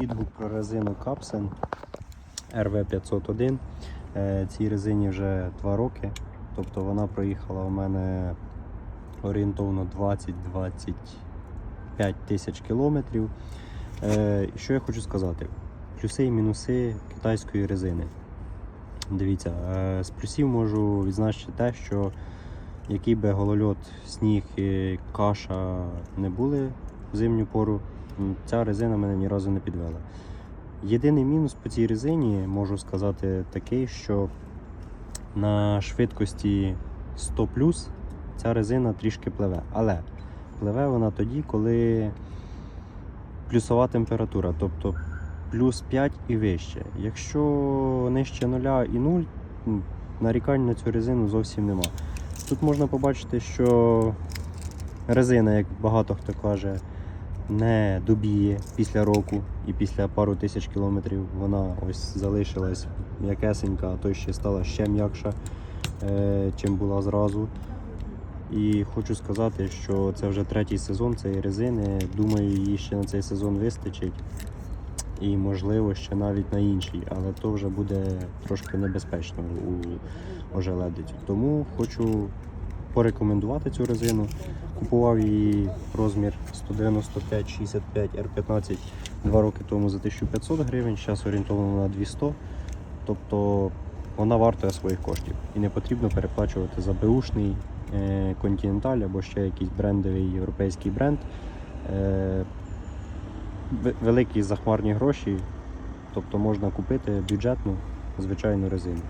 Відгук про резину Capsen RV501. Е, Цій резині вже 2 роки. Тобто вона проїхала у мене орієнтовно 20-25 тисяч кілометрів. Е, Що я хочу сказати? Плюси і мінуси китайської резини. Дивіться, е, з плюсів можу відзначити те, що який би голольот, сніг, і каша не були в зимню пору, ця резина мене ні разу не підвела. Єдиний мінус по цій резині можу сказати такий, що на швидкості 100 ця резина трішки пливе. Але пливе вона тоді, коли плюсова температура, тобто плюс 5 і вище. Якщо нижче 0 і 0, м, нарікань на цю резину зовсім нема. Тут можна побачити, що резина, як багато хто каже, не добіє після року і після пару тисяч кілометрів вона ось залишилась м'якесенька, а то ще стала ще м'якша, е, чим була зразу. І хочу сказати, що це вже третій сезон цієї резини. Думаю, її ще на цей сезон вистачить. І можливо ще навіть на інший, але то вже буде трошки небезпечно у ожеледицю. Тому хочу порекомендувати цю резину. Купував її розмір 195-65 R15 два роки тому за 1500 гривень, зараз орієнтовано на 200. Тобто вона вартує своїх коштів і не потрібно переплачувати за беушний е, Continental або ще якийсь брендовий європейський бренд. Е, великі захмарні гроші, тобто можна купити бюджетну звичайну резину.